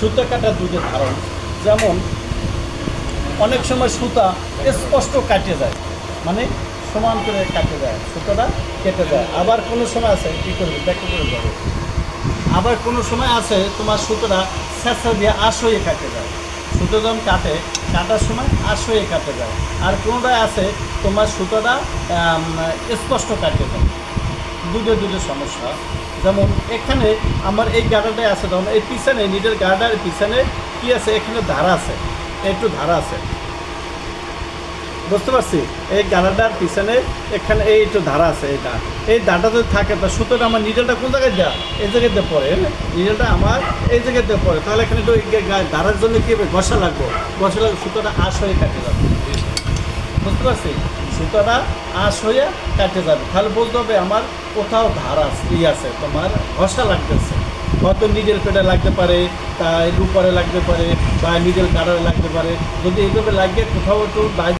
সুতা কাটা দুধের ধারণ। যেমন, অনেক সময় সুতা স্পষ্ট কাটে যায়। মানে সমান করে কাটে যায়। সুতোটা কেটে যায়। আবার কোনো সময় আছে, কী করবে? ব্যাখ্যা করে যাবে আবার কোনো সময় আছে, তোমার সুতোটা স্যাঁচা দিয়ে আশ হয়ে কাটে যায়। সুতো যখন কাটে, কাটার সময় আশ হয়ে কাটে যায়। আর কোনোটায় আছে, তোমার সুতোটা স্পষ্ট কাটে যায়। দুটো দুটো সমস্যা। যেমন এখানে আমার এই গাড়াটায় আছে তখন এই পিছনে নিডের গাড়ার পিছনে কি আছে? এখানে ধারা আছে, একটু ধারা আছে। বুঝতে পারছি? এই গাড়াটার পিছনে এখানে এই একটু ধারা আছে এই দা এই দাঁড়টা যদি থাকে, তা সুতোটা আমার নিডেলটা কোন জায়গায় দেওয়া এই জায়গায় দিয়ে পড়ে নিডেলটা আমার এই জায়গায় দিয়ে পড়ে। তাহলে এখানে একটু ধারার জন্য কি হবে? ঘষা লাগবে। ঘষা লাগবে সুতোটা আশ হয়ে কাটে যাবে বুঝতে পারছি? সুতোটা আশ হয়ে কাটে যাবে। তাহলে বলতে হবে আমার কোথাও ধার আছে ই আছে, তোমার ঘষা লাগতেছে। হয়তো নিজের পেটে লাগতে পারে তা উপরে লাগতে পারে, বা নিজের কাটারে লাগতে পারে। যদি এইভাবে লাগে কোথাও একটু